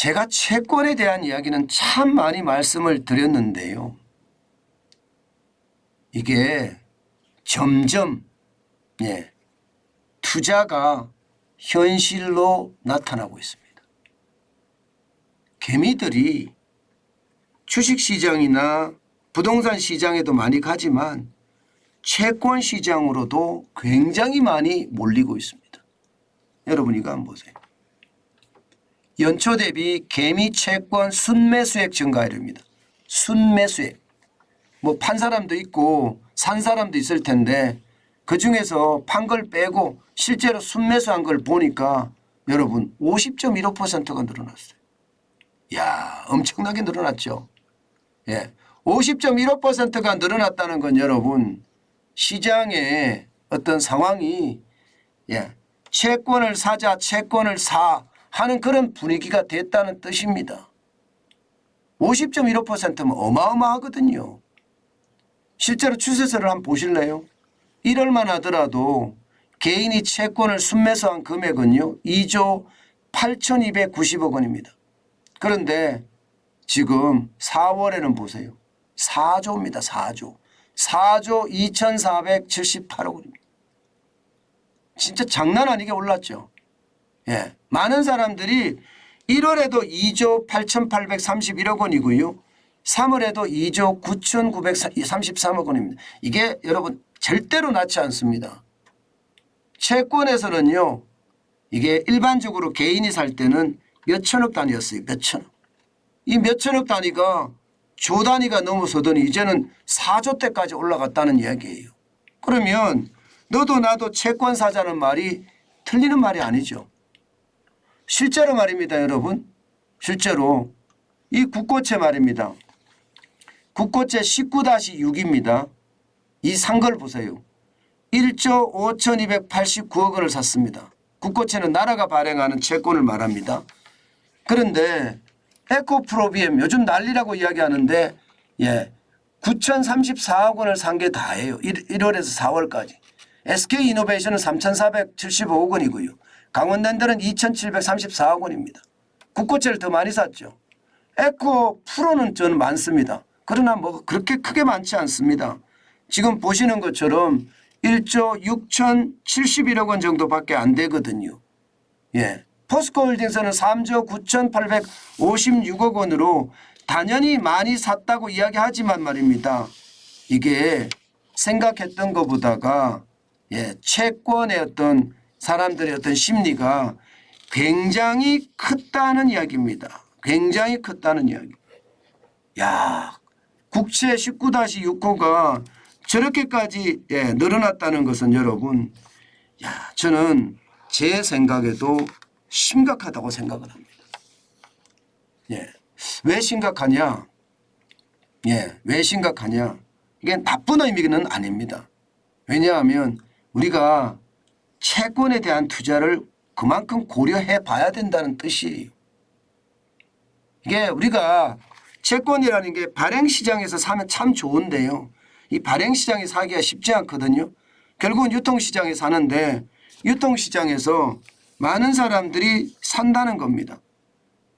제가 채권에 대한 이야기는 참 많이 말씀을 드렸는데요. 이게 점점 예, 투자가 현실로 나타나고 있습니다. 개미들이 주식시장이나 부동산 시장에도 많이 가지만 채권 시장으로도 굉장히 많이 몰리고 있습니다. 여러분 이거 한번 보세요. 연초 대비 개미 채권 순매수액 증가율입니다. 순매수액. 뭐판 사람도 있고 산 사람도 있을 텐데 그 중에서 판 걸 빼고 실제로 순매수한 걸 보니까 여러분 50.15%가 늘어났어요. 야 엄청나게 늘어났죠. 예. 50.15%가 늘어났다는 건 여러분 시장의 어떤 상황이 예. 채권을 사자 채권을 사 하는 그런 분위기가 됐다는 뜻입니다. 50.15%면 어마어마하거든요. 실제로 추세서를 한번 보실래요? 1월만 하더라도 개인이 채권을 순매수한 금액은요. 2조 8,290억 원입니다. 그런데 지금 4월에는 보세요. 4조입니다. 4조. 4조 2,478억 원입니다. 진짜 장난 아니게 올랐죠. 예. 많은 사람들이 1월에도 2조 8,831억 원이고요. 3월에도 2조 9,933억 원입니다. 이게 여러분 절대로 낮지 않습니다. 채권에서는요. 이게 일반적으로 개인이 살 때는 몇천억 단위였어요. 몇천억. 이 몇천억 단위가 조 단위가 넘어서더니 이제는 4조 대까지 올라갔다는 이야기예요. 그러면 너도 나도 채권 사자는 말이 틀리는 말이 아니죠. 실제로 말입니다, 여러분. 실제로 이 국고채 말입니다. 국고채 19-6입니다. 이산걸 보세요. 1조 5,289억 원을 샀습니다. 국고채는 나라가 발행하는 채권을 말합니다. 그런데 에코프로비엠 요즘 난리라고 이야기하는데 예 9,034억 원을 산 게 다예요. 1, 1월에서 4월까지. SK이노베이션은 3,475억 원이고요. 강원랜드는 2,734억 원입니다. 국고채를 더 많이 샀죠. 에코 프로는 저는 많습니다. 그러나 뭐 그렇게 크게 많지 않습니다. 지금 보시는 것처럼 1조 6,071억 원 정도밖에 안 되거든요. 예. 포스코홀딩스는 3조 9,856억 원으로 당연히 많이 샀다고 이야기하지만 말입니다. 이게 생각했던 것보다가 예, 채권의 어떤 사람들의 어떤 심리가 굉장히 컸다는 이야기입니다. 굉장히 컸다는 이야기. 야, 국채 19-6호가 저렇게까지 예, 늘어났다는 것은 여러분, 야, 저는 제 생각에도 심각하다고 생각을 합니다. 예. 왜 심각하냐? 예. 왜 심각하냐? 이게 나쁜 의미는 아닙니다. 왜냐하면 우리가 채권에 대한 투자를 그만큼 고려해 봐야 된다는 뜻이에요. 이게 우리가 채권이라는 게 발행시장에서 사면 참 좋은데요. 이 발행시장에 사기가 쉽지 않거든요. 결국은 유통시장에 사는데 유통시장에서 많은 사람들이 산다는 겁니다.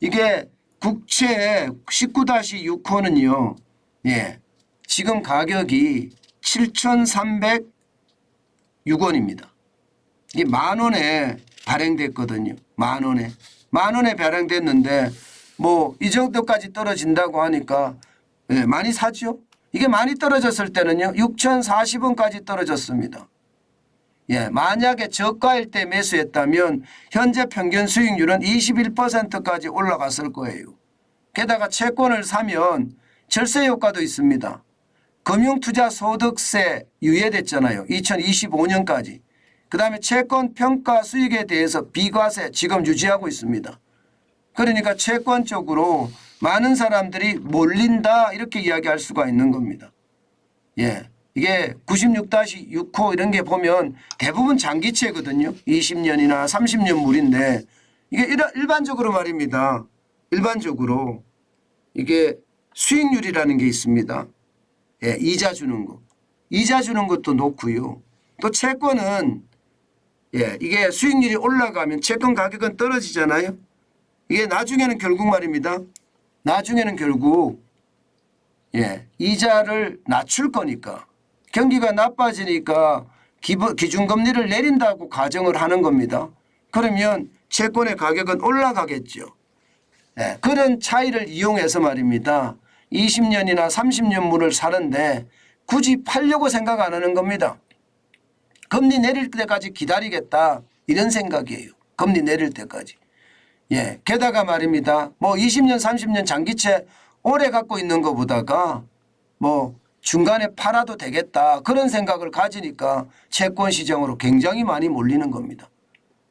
이게 국채 19-6호는요. 예. 지금 가격이 7,306원입니다. 이게 만 원에 발행됐거든요. 만 원에. 만 원에 발행됐는데 뭐 이 정도까지 떨어진다고 하니까 예, 많이 사죠. 이게 많이 떨어졌을 때는요. 6,040원까지 떨어졌습니다. 예, 만약에 저가일 때 매수했다면 현재 평균 수익률은 21%까지 올라갔을 거예요. 게다가 채권을 사면 절세 효과도 있습니다. 금융투자 소득세 유예됐잖아요. 2025년까지. 그 다음에 채권 평가 수익에 대해서 비과세 지금 유지하고 있습니다. 그러니까 채권 쪽으로 많은 사람들이 몰린다 이렇게 이야기할 수가 있는 겁니다. 예. 이게 96-6호 이런 게 보면 대부분 장기채거든요. 20년이나 30년 물인데 이게 일- 일반적으로 말입니다. 일반적으로 이게 수익률이라는 게 있습니다. 예, 이자 주는 거. 이자 주는 것도 높고요. 또 채권은 예, 이게 수익률이 올라가면 채권 가격은 떨어지잖아요. 이게 나중에는 결국 말입니다. 나중에는 결국 예, 이자를 낮출 거니까 경기가 나빠지니까 기본 기준금리를 내린다고 가정을 하는 겁니다. 그러면 채권의 가격은 올라가겠죠. 예, 그런 차이를 이용해서 말입니다. 20년이나 30년물을 사는데 굳이 팔려고 생각 안 하는 겁니다. 금리 내릴 때까지 기다리겠다 이런 생각이에요. 금리 내릴 때까지. 예. 게다가 말입니다. 뭐 20년, 30년 장기채 오래 갖고 있는 것보다가 뭐 중간에 팔아도 되겠다 그런 생각을 가지니까 채권 시장으로 굉장히 많이 몰리는 겁니다.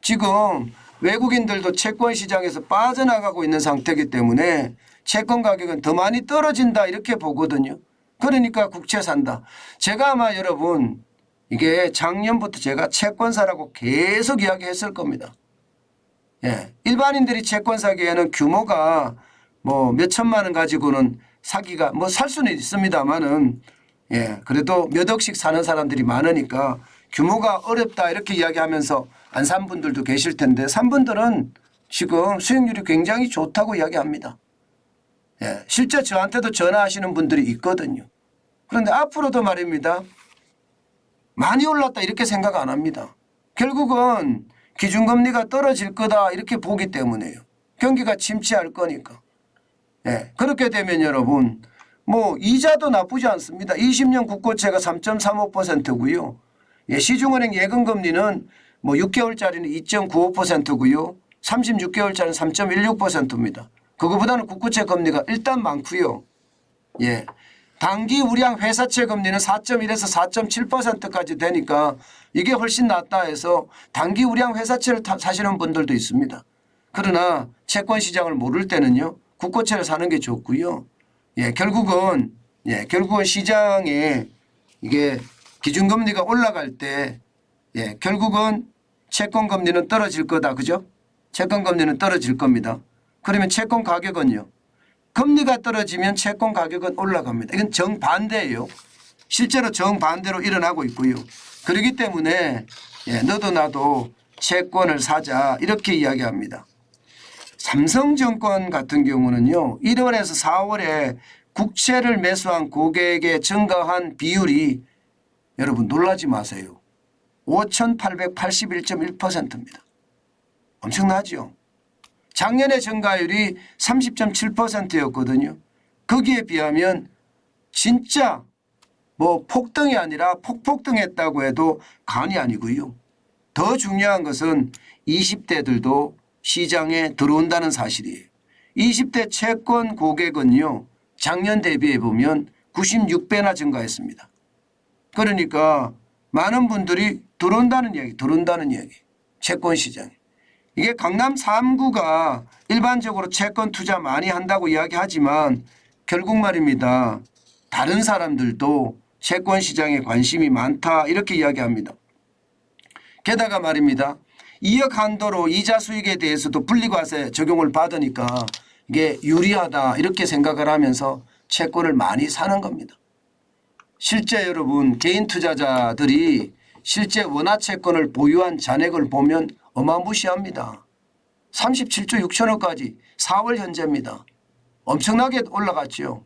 지금 외국인들도 채권 시장에서 빠져나가고 있는 상태이기 때문에 채권 가격은 더 많이 떨어진다 이렇게 보거든요. 그러니까 국채 산다. 제가 아마 여러분 이게 작년부터 제가 채권사라고 계속 이야기했을 겁니다. 예. 일반인들이 채권 사기에는 규모가 뭐 몇천만 원 가지고는 사기가 뭐 살 수는 있습니다만은 예. 그래도 몇 억씩 사는 사람들이 많으니까 규모가 어렵다 이렇게 이야기하면서 안 산 분들도 계실 텐데 산 분들은 지금 수익률이 굉장히 좋다고 이야기합니다. 예. 실제 저한테도 전화하시는 분들이 있거든요. 그런데 앞으로도 말입니다. 많이 올랐다 이렇게 생각 안 합니다. 결국은 기준금리가 떨어질 거다 이렇게 보기 때문에요. 경기가 침체할 거니까. 예. 그렇게 되면 여러분 뭐 이자도 나쁘지 않습니다. 20년 국고채가 3.35%고요. 예, 시중은행 예금금리는 뭐 6개월짜리는 2.95%고요. 36개월짜리는 3.16%입니다. 그거보다는 국고채 금리가 일단 많고요. 예. 단기 우량 회사채 금리는 4.1에서 4.7%까지 되니까 이게 훨씬 낫다 해서 단기 우량 회사채를 타- 사시는 분들도 있습니다. 그러나 채권 시장을 모를 때는요. 국고채를 사는 게 좋고요. 예, 결국은 예, 결국은 시장에 이게 기준금리가 올라갈 때 예, 결국은 채권 금리는 떨어질 거다. 그죠? 채권 금리는 떨어질 겁니다. 그러면 채권 가격은요. 금리가 떨어지면 채권 가격은 올라갑니다. 이건 정반대예요. 실제로 정반대로 일어나고 있고요. 그렇기 때문에 예, 너도 나도 채권을 사자 이렇게 이야기합니다. 삼성증권 같은 경우는요. 1월에서 4월에 국채를 매수한 고객에 증가한 비율이 여러분 놀라지 마세요. 5,881.1%입니다. 엄청나죠? 작년의 증가율이 30.7%였거든요. 거기에 비하면 진짜 뭐 폭등이 아니라 폭폭등했다고 해도 간이 아니고요. 더 중요한 것은 20대들도 시장에 들어온다는 사실이에요. 20대 채권 고객은요. 작년 대비해 보면 96배나 증가했습니다. 그러니까 많은 분들이 들어온다는 이야기, 들어온다는 이야기. 채권 시장에. 이게 강남 3구가 일반적으로 채권 투자 많이 한다고 이야기하지만 결국 말입니다. 다른 사람들도 채권 시장에 관심이 많다 이렇게 이야기합니다. 게다가 말입니다. 2억 한도로 이자 수익에 대해서도 분리과세 적용을 받으니까 이게 유리하다 이렇게 생각을 하면서 채권을 많이 사는 겁니다. 실제 여러분 개인 투자자들이 실제 원화 채권을 보유한 잔액을 보면 어마무시합니다. 37조 6천억까지 4월 현재입니다. 엄청나게 올라갔죠.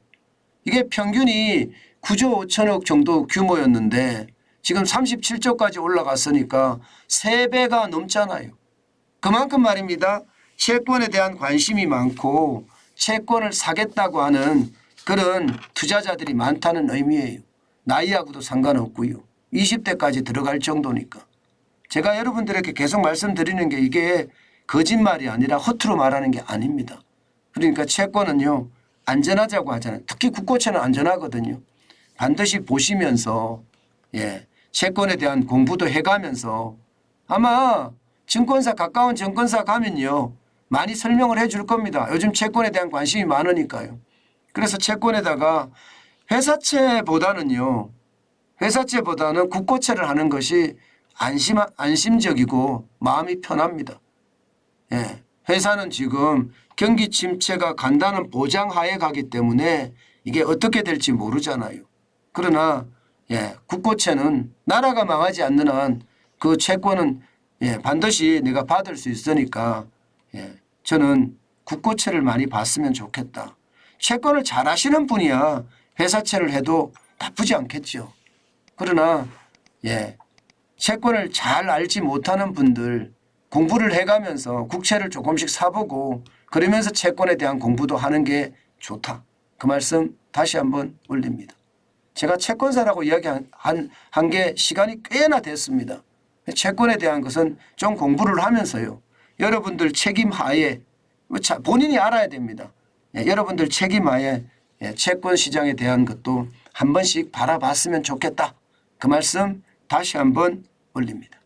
이게 평균이 9조 5천억 정도 규모였는데 지금 37조까지 올라갔으니까 3배가 넘잖아요. 그만큼 말입니다. 채권에 대한 관심이 많고 채권을 사겠다고 하는 그런 투자자들이 많다는 의미예요. 나이하고도 상관없고요. 20대까지 들어갈 정도니까. 제가 여러분들에게 계속 말씀드리는 게 이게 거짓말이 아니라 허투루 말하는 게 아닙니다. 그러니까 채권은요 안전하자고 하잖아요. 특히 국고채는 안전하거든요. 반드시 보시면서 예 채권에 대한 공부도 해가면서 아마 증권사 가까운 증권사 가면요 많이 설명을 해 줄 겁니다. 요즘 채권에 대한 관심이 많으니까요. 그래서 채권에다가 회사채보다는요 회사채보다는 국고채를 하는 것이 안심 안심적이고 마음이 편합니다. 예. 회사는 지금 경기 침체가 간다는 보장하에 가기 때문에 이게 어떻게 될지 모르잖아요. 그러나 예, 국고채는 나라가 망하지 않는 한 그 채권은 예, 반드시 내가 받을 수 있으니까 예, 저는 국고채를 많이 봤으면 좋겠다. 채권을 잘 하시는 분이야 회사채를 해도 나쁘지 않겠죠. 그러나 예 채권을 잘 알지 못하는 분들 공부를 해가면서 국채를 조금씩 사보고 그러면서 채권에 대한 공부도 하는 게 좋다. 그 말씀 다시 한번 올립니다. 제가 채권사라고 이야기한 한 게 시간이 꽤나 됐습니다. 채권에 대한 것은 좀 공부를 하면서요. 여러분들 책임 하에 뭐 자- 본인이 알아야 됩니다. 예, 여러분들 책임 하에 예, 채권 시장에 대한 것도 한 번씩 바라봤으면 좋겠다. 그 말씀 다시 한번 올립니다.